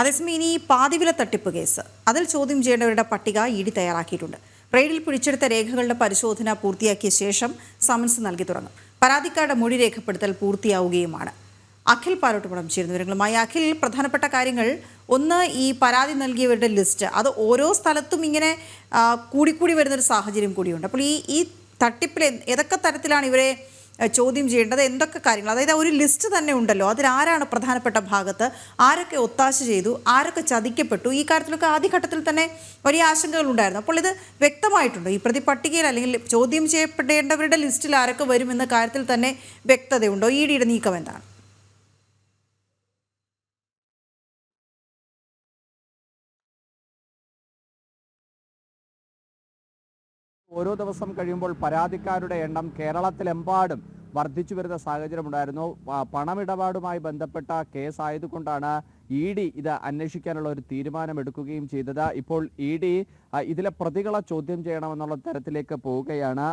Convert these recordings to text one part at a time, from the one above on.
അതേസമയം ഇനി പാതിവില തട്ടിപ്പ് കേസ്. അതിൽ ചോദ്യം ചെയ്യേണ്ടവരുടെ പട്ടിക ഇ ഡി തയ്യാറാക്കിയിട്ടുണ്ട്. റെയ്ഡിൽ പിടിച്ചെടുത്ത രേഖകളുടെ പരിശോധന പൂർത്തിയാക്കിയ ശേഷം സമൻസ് നൽകി തുടങ്ങും. പരാതിക്കാരുടെ മൊഴി രേഖപ്പെടുത്തൽ പൂർത്തിയാവുകയുമാണ്. അഖിൽ പാലോട്ടുപുറം ചേരുന്ന വിവരങ്ങളുമായി. അഖിൽ പ്രധാനപ്പെട്ട കാര്യങ്ങൾ. ഒന്ന് ഈ പരാതി നൽകിയവരുടെ ലിസ്റ്റ്. അത് ഓരോ സ്ഥലത്തും ഇങ്ങനെ കൂടിക്കൂടി വരുന്നൊരു സാഹചര്യം കൂടിയുണ്ട്. അപ്പോൾ ഈ ഈ തട്ടിപ്പിൽ ഏതൊക്കെ തരത്തിലാണ് ഇവരെ ചോദ്യം ചെയ്യേണ്ടത് എന്തൊക്കെ കാര്യങ്ങൾ? അതായത് ഒരു ലിസ്റ്റ് തന്നെ ഉണ്ടല്ലോ. അതിലാരാണ് പ്രധാനപ്പെട്ട ഭാഗത്ത്? ആരൊക്കെ ഒത്താശ ചെയ്തു? ആരൊക്കെ ചതിക്കപ്പെട്ടു? ഈ കാര്യത്തിലൊക്കെ ആദ്യഘട്ടത്തിൽ തന്നെ വലിയ ആശങ്കകൾ ഉണ്ടായിരുന്നു. അപ്പോൾ ഇത് വ്യക്തമായിട്ടുണ്ട്. ഈ പ്രതി പട്ടികയിൽ അല്ലെങ്കിൽ ചോദ്യം ചെയ്യപ്പെടേണ്ടവരുടെ ലിസ്റ്റിൽ ആരൊക്കെ വരും എന്ന കാര്യത്തിൽ തന്നെ വ്യക്തതയുണ്ടോ. ഇ ഡിയുടെ നീക്കം എന്താണ്? ഓരോ ദിവസം കഴിയുമ്പോൾ പരാതിക്കാരുടെ എണ്ണം കേരളത്തിലെമ്പാടും വർദ്ധിച്ചു വരുന്ന സാഹചര്യമുണ്ടായിരുന്നു. പണമിടപാടുമായി ബന്ധപ്പെട്ട കേസ് ആയതുകൊണ്ടാണ് ഇ ഡി ഇത് അന്വേഷിക്കാനുള്ള ഒരു തീരുമാനമെടുക്കുകയും ചെയ്തത്. ഇപ്പോൾ ഇ ഡി ഇതിലെ പ്രതികളെ ചോദ്യം ചെയ്യണമെന്നുള്ള തരത്തിലേക്ക് പോവുകയാണ്.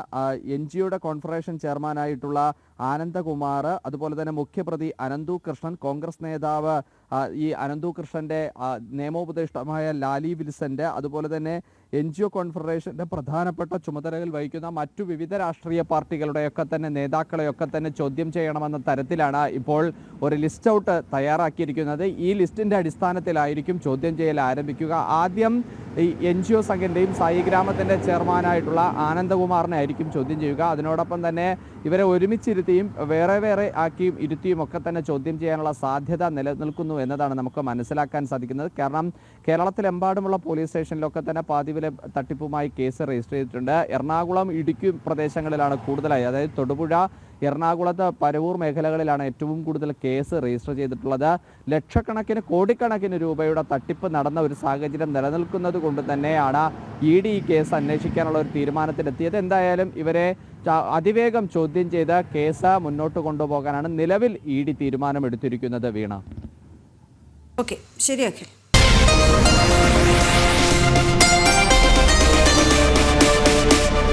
എൻ ജിയുടെ കോൺഫറേഷൻ ചെയർമാനായിട്ടുള്ള ആനന്ദകുമാർ അതുപോലെ തന്നെ മുഖ്യപ്രതി അനന്തു കൃഷ്ണൻ കോൺഗ്രസ് നേതാവ് ഈ അനന്തു കൃഷ്ണന്റെ നിയമോപദേഷ്ടമായ ലാലി വിൽസന്റെ അതുപോലെ തന്നെ എൻ ജി ഒ കോൺഫെഡറേഷന്റെ പ്രധാനപ്പെട്ട ചുമതലകൾ വഹിക്കുന്ന മറ്റു വിവിധ രാഷ്ട്രീയ പാർട്ടികളുടെയൊക്കെ തന്നെ നേതാക്കളെയൊക്കെ തന്നെ ചോദ്യം ചെയ്യണമെന്ന തരത്തിലാണ് ഇപ്പോൾ ഒരു ലിസ്റ്റ് ഔട്ട് തയ്യാറാക്കിയിരിക്കുന്നത്. ഈ ലിസ്റ്റിന്റെ അടിസ്ഥാനത്തിലായിരിക്കും ചോദ്യം ചെയ്യൽ ആരംഭിക്കുക. ആദ്യം ഈ എൻ ജി ഒ സംഘത്തിന്റെയും സായി ഗ്രാമത്തിന്റെ ചെയർമാനായിട്ടുള്ള ആനന്ദകുമാറിനെ ആയിരിക്കും ചോദ്യം ചെയ്യുക. അതിനോടൊപ്പം തന്നെ ഇവരെ ഒരുമിച്ചിരുത്തിയും വേറെ വേറെ ആക്കിയും ഇരുത്തിയും ഒക്കെ തന്നെ ചോദ്യം ചെയ്യാനുള്ള സാധ്യത നിലനിൽക്കുന്നു എന്നതാണ് നമുക്ക് മനസ്സിലാക്കാൻ സാധിക്കുന്നത്. കാരണം കേരളത്തിലെമ്പാടുമുള്ള പോലീസ് സ്റ്റേഷനിലൊക്കെ തന്നെ പാതിവിലെ തട്ടിപ്പുമായി കേസ് രജിസ്റ്റർ ചെയ്തിട്ടുണ്ട്. എറണാകുളം ഇടുക്കി പ്രദേശങ്ങളിലാണ് കൂടുതലായി. അതായത് തൊടുപുഴ എറണാകുളത്ത് പരവൂർ മേഖലകളിലാണ് ഏറ്റവും കൂടുതൽ കേസ് രജിസ്റ്റർ ചെയ്തിട്ടുള്ളത്. ലക്ഷക്കണക്കിന് കോടിക്കണക്കിന് രൂപയുടെ തട്ടിപ്പ് നടന്ന ഒരു സാഹചര്യം നിലനിൽക്കുന്നത് കൊണ്ട് തന്നെയാണ് ഇ ഡി ഈ കേസ് അന്വേഷിക്കാനുള്ള ഒരു തീരുമാനത്തിലെത്തിയത്. എന്തായാലും ഇവരെ അതിവേഗം ചോദ്യം ചെയ്ത് കേസ് മുന്നോട്ട് കൊണ്ടുപോകാനാണ് നിലവിൽ ഇ ഡി തീരുമാനമെടുത്തിരിക്കുന്നത് വീണ. ഓക്കെ ശരി അഖിൽ